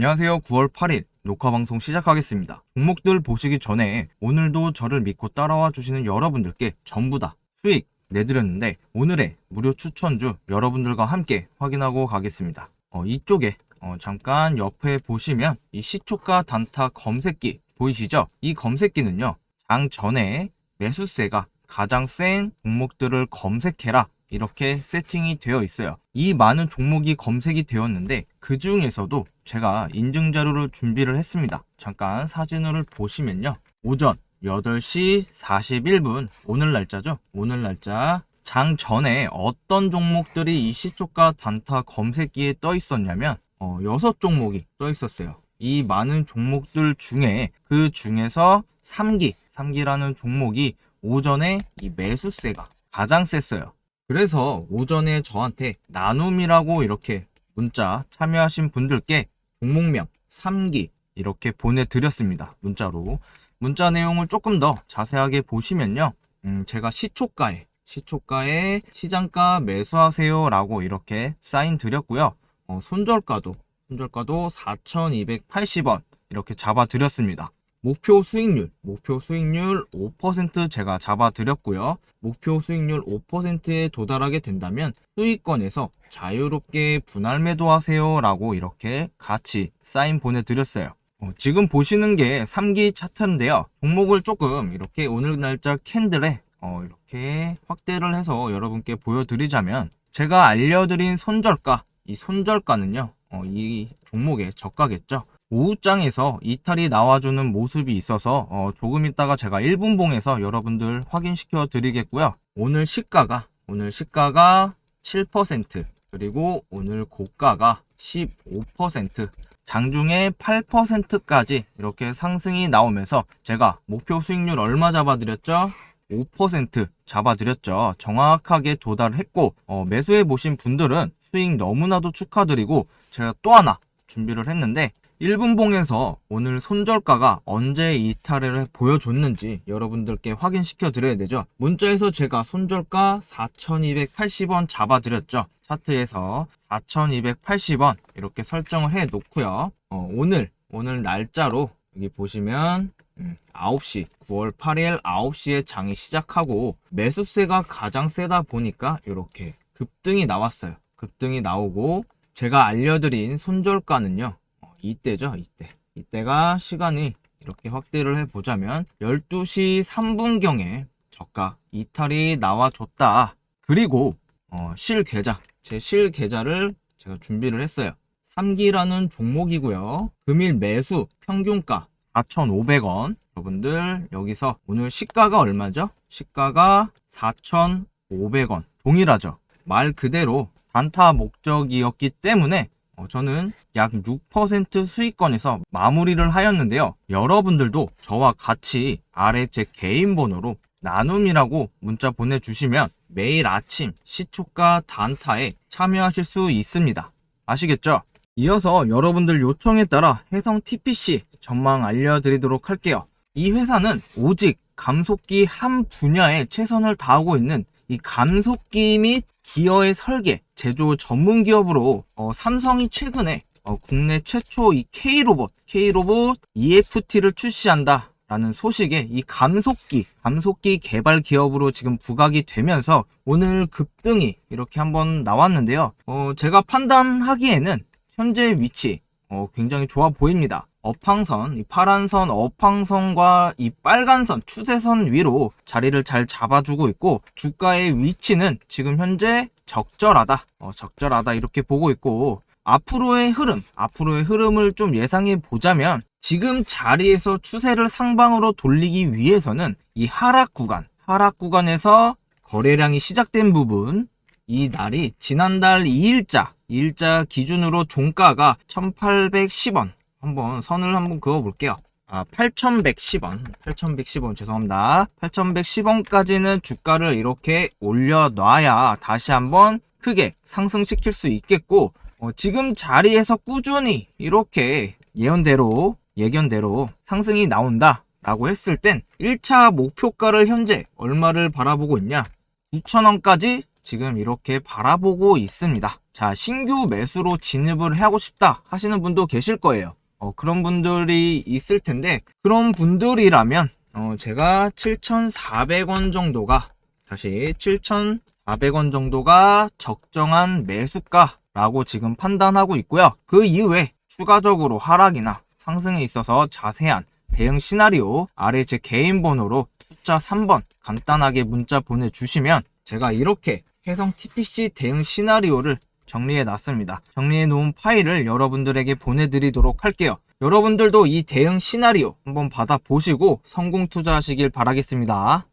안녕하세요. 9월 8일 녹화 방송 시작하겠습니다. 종목들 보시기 전에 오늘도 저를 믿고 따라와 주시는 여러분들께 전부 다 수익 내드렸는데 오늘의 무료 추천주 여러분들과 함께 확인하고 가겠습니다. 어, 이쪽에 어, 잠깐 옆에 보시면 이 시초가 단타 검색기 보이시죠? 이 검색기는요. 장 전에 매수세가 가장 센 종목들을 검색해라 이렇게 세팅이 되어 있어요. 이 많은 종목이 검색이 되었는데 그 중에서도 제가 인증 자료를 준비를 했습니다. 잠깐 사진을 보시면요. 오전 8시 41분 오늘 날짜죠. 오늘 날짜 장 전에 어떤 종목들이 이 시초가 단타 검색기에 떠 있었냐면 어, 6종목이 떠 있었어요. 이 많은 종목들 중에 그 중에서 3기, 3기라는 종목이 오전에 이 매수세가 가장 셌어요. 그래서 오전에 저한테 나눔이라고 이렇게 문자 참여하신 분들께 종목명 3기 이렇게 보내드렸습니다. 문자로. 문자 내용을 조금 더 자세하게 보시면요. 음, 제가 시초가에, 시초가에 시장가 매수하세요 라고 이렇게 사인 드렸고요. 어, 손절가도, 손절가도 4,280원 이렇게 잡아드렸습니다. 목표 수익률, 목표 수익률 5% 제가 잡아드렸고요. 목표 수익률 5%에 도달하게 된다면 수익권에서 자유롭게 분할 매도하세요 라고 이렇게 같이 사인 보내드렸어요. 어, 지금 보시는 게 3기 차트인데요. 종목을 조금 이렇게 오늘 날짜 캔들에 어, 이렇게 확대를 해서 여러분께 보여드리자면 제가 알려드린 손절가, 이 손절가는요. 어, 이 종목의 저가겠죠. 오후장에서 이탈이 나와주는 모습이 있어서 어, 조금 있다가 제가 1분봉에서 여러분들 확인시켜 드리겠고요. 오늘 시가가 오늘 시가가 7% 그리고 오늘 고가가 15% 장중에 8%까지 이렇게 상승이 나오면서 제가 목표 수익률 얼마 잡아드렸죠? 5% 잡아드렸죠. 정확하게 도달했고 어, 매수해 보신 분들은 수익 너무나도 축하드리고 제가 또 하나 준비를 했는데 1분봉에서 오늘 손절가가 언제 이탈을 보여줬는지 여러분들께 확인시켜 드려야 되죠. 문자에서 제가 손절가 4,280원 잡아드렸죠. 차트에서 4,280원 이렇게 설정을 해 놓고요. 어, 오늘 오늘 날짜로 여기 보시면 음, 9시 9월 8일 9시에 장이 시작하고 매수세가 가장 세다 보니까 이렇게 급등이 나왔어요. 급등이 나오고 제가 알려드린 손절가는요. 어, 이때죠, 이때. 이때가 시간이 이렇게 확대를 해보자면 12시 3분경에 저가 이탈이 나와줬다. 그리고 어, 실 계좌, 제 실 계좌를 제가 준비를 했어요. 3기라는 종목이고요. 금일 매수 평균가 4,500원. 여러분들 여기서 오늘 시가가 얼마죠? 시가가 4,500원. 동일하죠. 말 그대로 단타 목적이었기 때문에 어, 저는 약 6% 수익권에서 마무리를 하였는데요. 여러분들도 저와 같이 아래 제 개인 번호로 나눔이라고 문자 보내주시면 매일 아침 시초가 단타에 참여하실 수 있습니다. 아시겠죠? 이어서 여러분들 요청에 따라 해성 TPC 전망 알려드리도록 할게요. 이 회사는 오직 감속기 한 분야에 최선을 다하고 있는 이 감속기 및 기어의 설계, 제조 전문 기업으로 어, 삼성이 최근에 어, 국내 최초 이 K로봇, K로봇 EFT를 출시한다. 라는 소식에 이 감속기, 감속기 개발 기업으로 지금 부각이 되면서 오늘 급등이 이렇게 한번 나왔는데요. 어, 제가 판단하기에는 현재 위치 어, 굉장히 좋아 보입니다. 업황선, 이 파란선 업황선과 이 빨간 선 추세선 위로 자리를 잘 잡아주고 있고 주가의 위치는 지금 현재 적절하다, 어, 적절하다 이렇게 보고 있고 앞으로의 흐름, 앞으로의 흐름을 좀 예상해 보자면 지금 자리에서 추세를 상방으로 돌리기 위해서는 이 하락 구간, 하락 구간에서 거래량이 시작된 부분, 이 날이 지난달 2일자, 2일자 기준으로 종가가 1810원. 한번 선을 한번 그어 볼게요. 아, 8110원. 8110원 죄송합니다. 8110원까지는 주가를 이렇게 올려놔야 다시 한번 크게 상승시킬 수 있겠고, 어, 지금 자리에서 꾸준히 이렇게 예언대로, 예견대로 상승이 나온다. 라고 했을 땐 1차 목표가를 현재 얼마를 바라보고 있냐? 9,000원까지 지금 이렇게 바라보고 있습니다. 자, 신규 매수로 진입을 하고 싶다 하시는 분도 계실 거예요. 어, 그런 분들이 있을 텐데, 그런 분들이라면, 어, 제가 7,400원 정도가, 다시 7,400원 정도가 적정한 매수가라고 지금 판단하고 있고요. 그 이후에 추가적으로 하락이나 상승에 있어서 자세한 대응 시나리오 아래 제 개인 번호로 숫자 3번 간단하게 문자 보내주시면 제가 이렇게 해성 TPC 대응 시나리오를 정리해 놨습니다. 정리해 놓은 파일을 여러분들에게 보내드리도록 할게요. 여러분들도 이 대응 시나리오 한번 받아보시고 성공 투자하시길 바라겠습니다.